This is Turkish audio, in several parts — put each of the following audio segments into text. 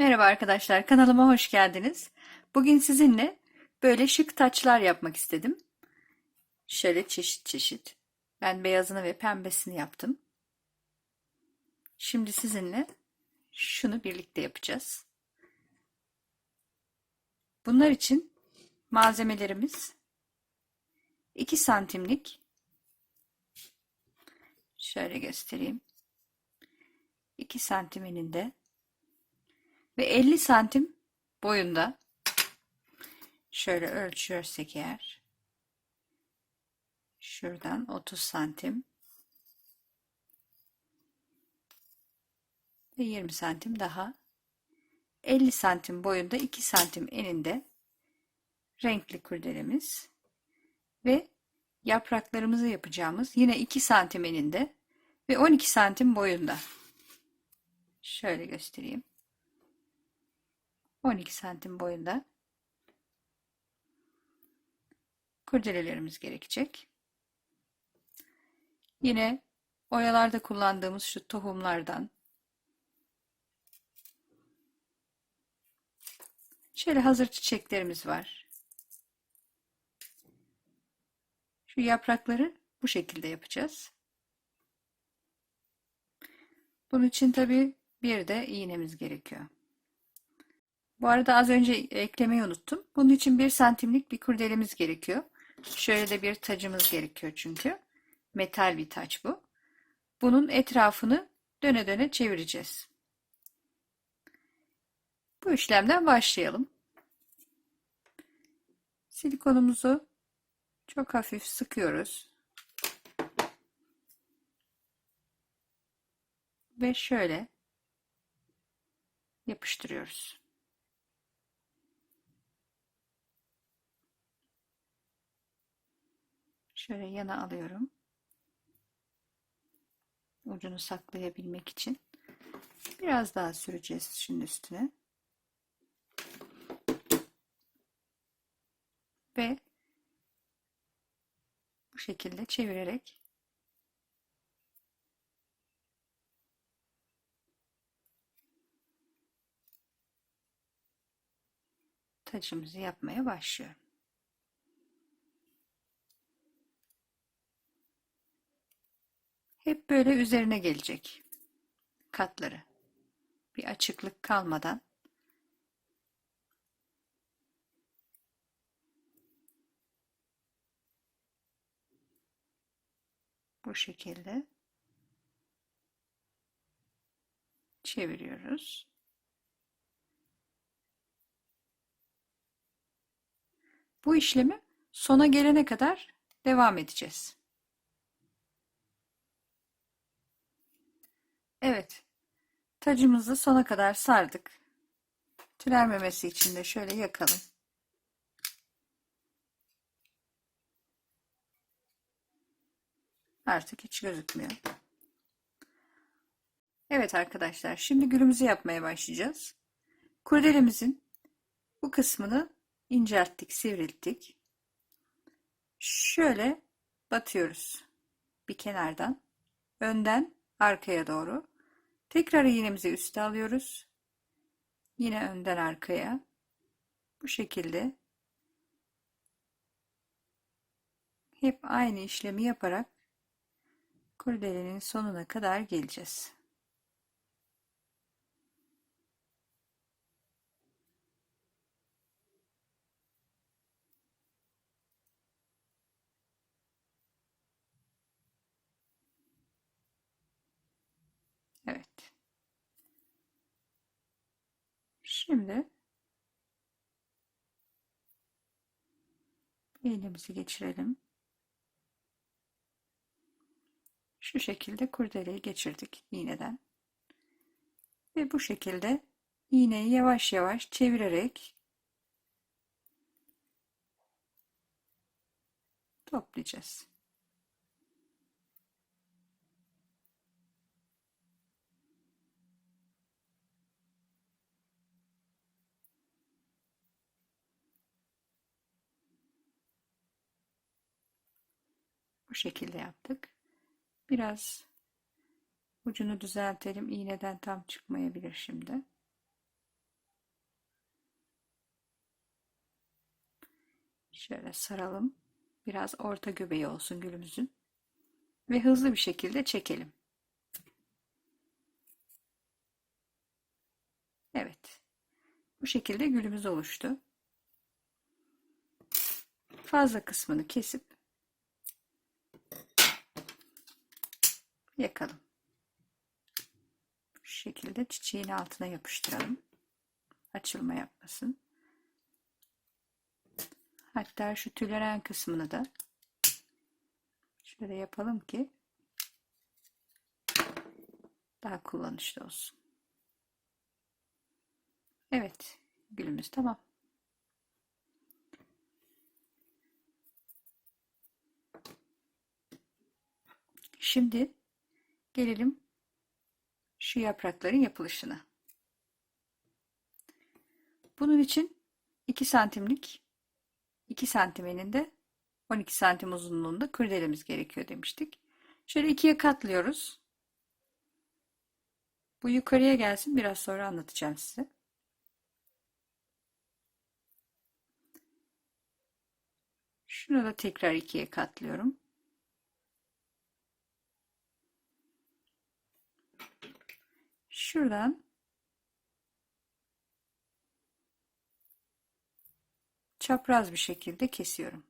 Merhaba arkadaşlar, kanalıma hoş geldiniz. Bugün sizinle böyle şık taçlar yapmak istedim. Şöyle çeşit çeşit. Ben beyazını ve pembesini yaptım. Şimdi sizinle şunu birlikte yapacağız. Bunlar için malzemelerimiz 2 santimlik şöyle göstereyim. 2 santim eninde ve 50 santim boyunda. Şöyle ölçürsek eğer. Şuradan 30 santim. Ve 20 santim daha. 50 santim boyunda 2 santim eninde renkli kurdelemiz. Ve yapraklarımızı yapacağımız yine 2 santim eninde ve 12 santim boyunda. Şöyle göstereyim 12 santim boyunda kurdelelerimiz gerekecek. Yine oyalarda kullandığımız şu tohumlardan şöyle hazır çiçeklerimiz var. Şu yaprakları bu şekilde yapacağız. Bunun için tabi bir de iğnemiz gerekiyor. Bu arada az önce eklemeyi unuttum. Bunun için bir santimlik bir kurdelemiz gerekiyor. Şöyle de bir tacımız gerekiyor çünkü. Metal bir taç bu. Bunun etrafını döne döne çevireceğiz. Bu işlemden başlayalım. Silikonumuzu çok hafif sıkıyoruz. Ve şöyle yapıştırıyoruz. Şöyle yana alıyorum. Ucunu saklayabilmek için. Biraz daha süreceğiz şimdi üstüne. Ve bu şekilde çevirerek tacımızı yapmaya başlıyorum. Hep böyle üzerine gelecek katları. Bir açıklık kalmadan bu şekilde çeviriyoruz. Bu işlemi sona gelene kadar devam edeceğiz. Evet. Tacımızı sona kadar sardık. Tülermemesi için de şöyle yakalım. Artık hiç gözükmüyor. Evet arkadaşlar, şimdi gülümüzü yapmaya başlayacağız. Kurdelemizin bu kısmını incelttik, sivrilttik. Şöyle batıyoruz bir kenardan, önden arkaya doğru. Tekrar iğnemizi üste alıyoruz. Yine önden arkaya. Bu şekilde hep aynı işlemi yaparak kurdelenin sonuna kadar geleceğiz. Evet. Şimdi elimizi geçirelim. Şu şekilde kurdeleyi geçirdik iğneden. Ve bu şekilde iğneyi yavaş yavaş çevirerek toplayacağız. Bu şekilde yaptık. Biraz ucunu düzeltelim. İğneden tam çıkmayabilir şimdi. Şöyle saralım. Biraz orta göbeği olsun gülümüzün. Ve hızlı bir şekilde çekelim. Evet. Bu şekilde gülümüz oluştu. Fazla kısmını kesip yakalım. Şu şekilde çiçeğin altına yapıştıralım. Açılma yapmasın. Hatta şu tüleren kısmını da şöyle yapalım ki daha kullanışlı olsun. Evet, gülümüz tamam. Şimdi gelelim şu yaprakların yapılışına. Bunun için 2 santimlik 2 santim eninde 12 santim uzunluğunda kurdelemiz gerekiyor demiştik. Şöyle ikiye katlıyoruz. Bu yukarıya gelsin biraz sonra anlatacağım size. Şunu da tekrar ikiye katlıyorum. Şuradan çapraz bir şekilde kesiyorum.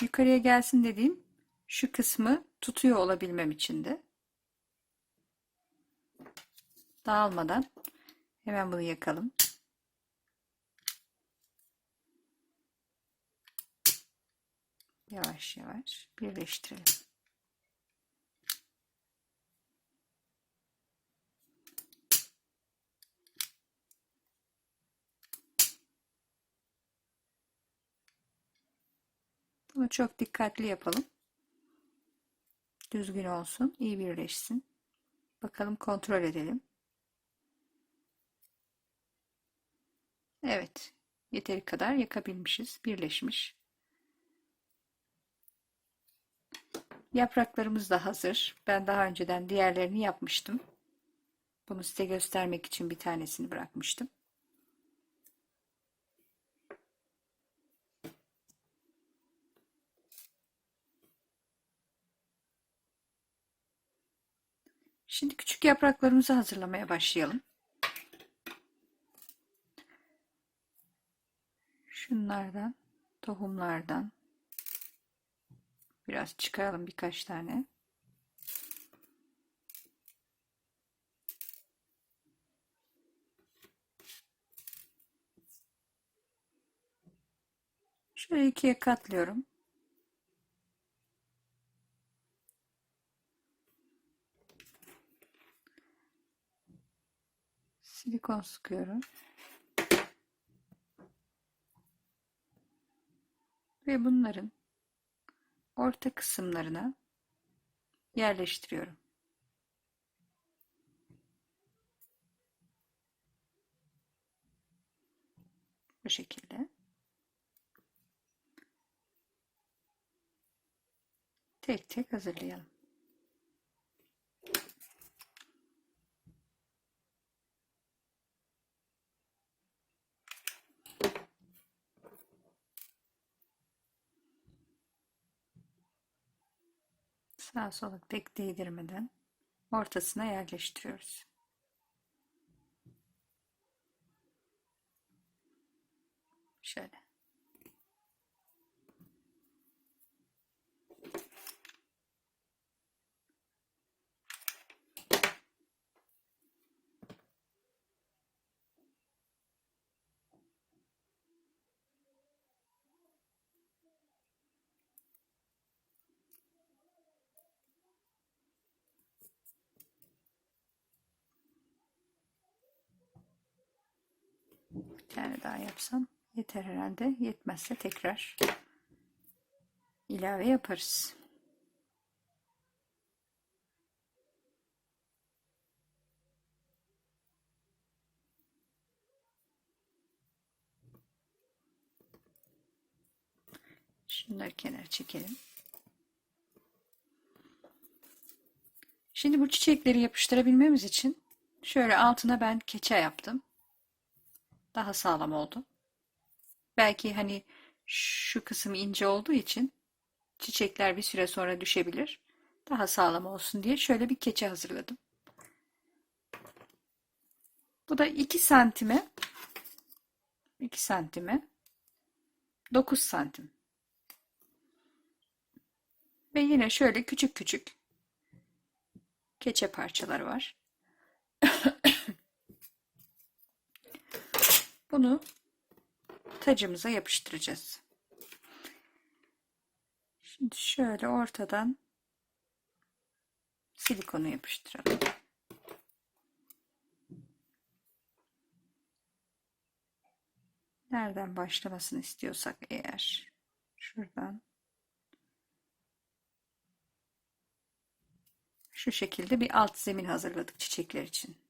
Yukarıya gelsin dediğim şu kısmı tutuyor olabilmem için de dağılmadan hemen bunu yakalım. Yavaş yavaş birleştirelim. Bunu çok dikkatli yapalım. Düzgün olsun, iyi birleşsin. Bakalım kontrol edelim. Evet, yeteri kadar yakabilmişiz, birleşmiş. Yapraklarımız da hazır. Ben daha önceden diğerlerini yapmıştım. Bunu size göstermek için bir tanesini bırakmıştım. Şimdi küçük yapraklarımızı hazırlamaya başlayalım. Şunlardan, tohumlardan biraz çıkaralım birkaç tane. Şöyle ikiye katlıyorum. Silikon sıkıyorum. Ve bunların orta kısımlarına yerleştiriyorum. Bu şekilde. Tek tek hazırlayalım. Sağa sola pek değdirmeden ortasına yerleştiriyoruz. Şöyle. Bir tane daha yapsam yeter herhalde. Yetmezse tekrar ilave yaparız. Şunları kenara çekelim. Şimdi bu çiçekleri yapıştırabilmemiz için şöyle altına ben keçe yaptım. Daha sağlam oldu. Belki hani şu kısım ince olduğu için çiçekler bir süre sonra düşebilir. Daha sağlam olsun diye şöyle bir keçe hazırladım. Bu da 2 santime 2 santime 9 santim. Ve yine şöyle küçük küçük keçe parçaları var. Bunu tacımıza yapıştıracağız. Şimdi şöyle ortadan silikonu yapıştıralım. Nereden başlamasını istiyorsak eğer şuradan şu şekilde bir alt zemin hazırladık çiçekler için.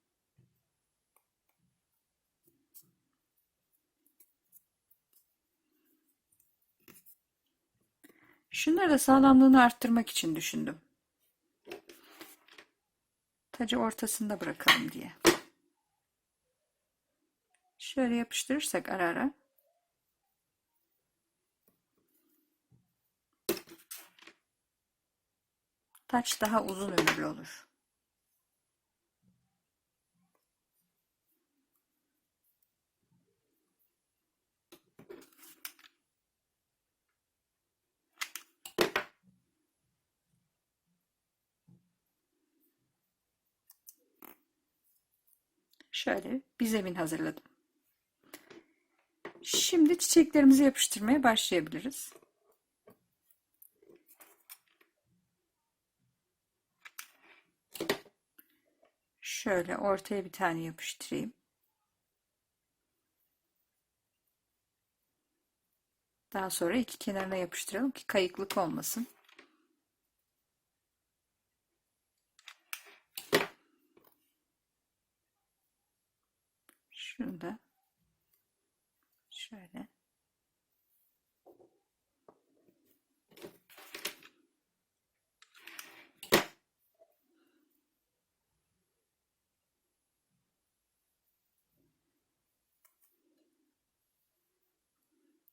Şunları da sağlamlığını arttırmak için düşündüm. Tacı ortasında bırakalım diye. Şöyle yapıştırırsak ara ara taç daha uzun ömürlü olur. Şöyle bir zemin hazırladım. Şimdi çiçeklerimizi yapıştırmaya başlayabiliriz. Şöyle ortaya bir tane yapıştırayım. Daha sonra iki kenarına yapıştıralım ki kayıklık olmasın. Şunu şöyle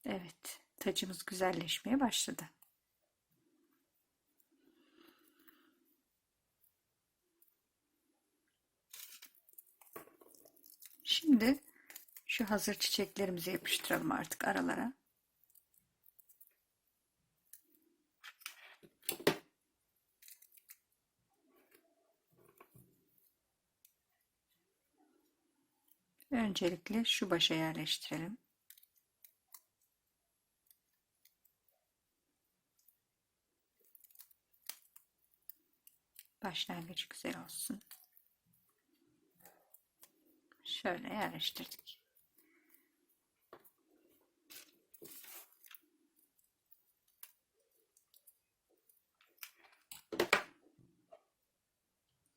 Evet, tacımız güzelleşmeye başladı. Şimdi şu hazır çiçeklerimizi yapıştıralım artık aralara. Öncelikle şu başa yerleştirelim. Başlangıcı güzel olsun. Şöyle yerleştirdik.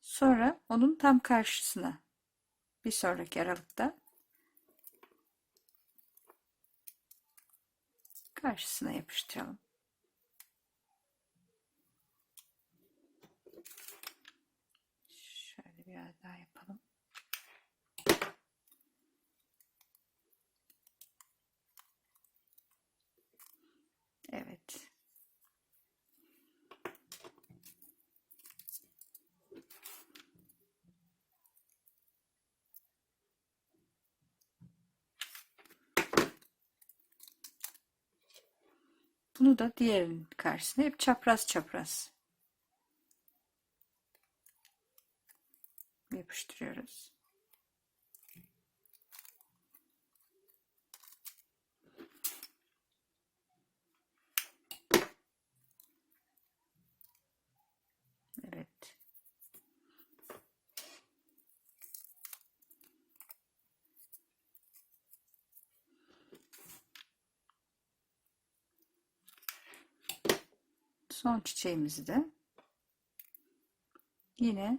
Sonra onun tam karşısına bir sonraki aralıkta karşısına yapıştıralım. Şöyle biraz daha yapalım. Evet. Bunu da diğerinin karşısına hep çapraz çapraz yapıştırıyoruz. Evet. Son çiçeğimizi de yine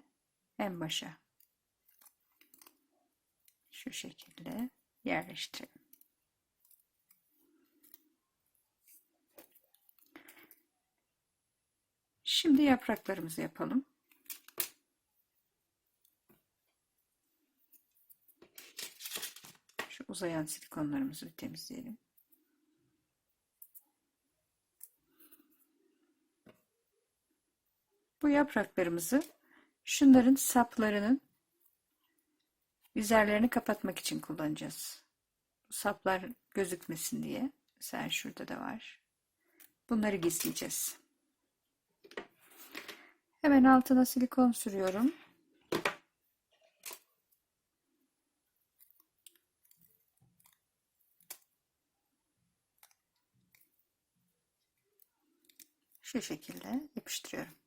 en başa şu şekilde yerleştirelim. Şimdi yapraklarımızı yapalım. Şu uzayan silikonlarımızı temizleyelim. Bu yapraklarımızı şunların saplarının üzerlerini kapatmak için kullanacağız. Saplar gözükmesin diye. Mesela şurada da var. Bunları gizleyeceğiz. Hemen altına silikon sürüyorum. Şu şekilde yapıştırıyorum.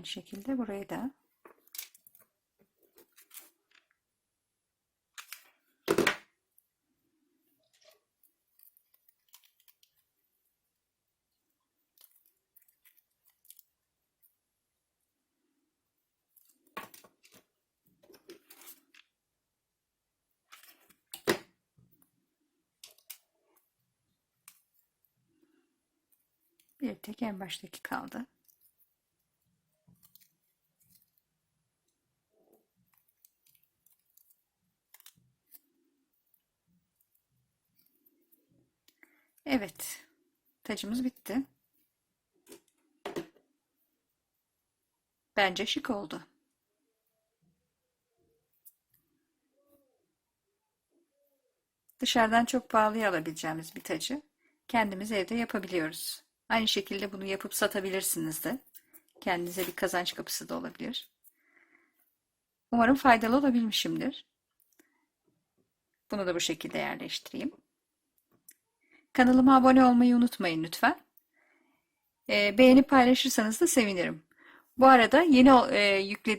Aynı şekilde burayı da bir tek en baştaki kaldı. Evet. Tacımız bitti. Bence şık oldu. Dışarıdan çok pahalıya alabileceğimiz bir tacı kendimiz evde yapabiliyoruz. Aynı şekilde bunu yapıp satabilirsiniz de. Kendinize bir kazanç kapısı da olabilir. Umarım faydalı olabilmişimdir. Bunu da bu şekilde yerleştireyim. Kanalıma abone olmayı unutmayın lütfen. Ee, beğenip paylaşırsanız da sevinirim. Bu arada yeni e, yüklediğim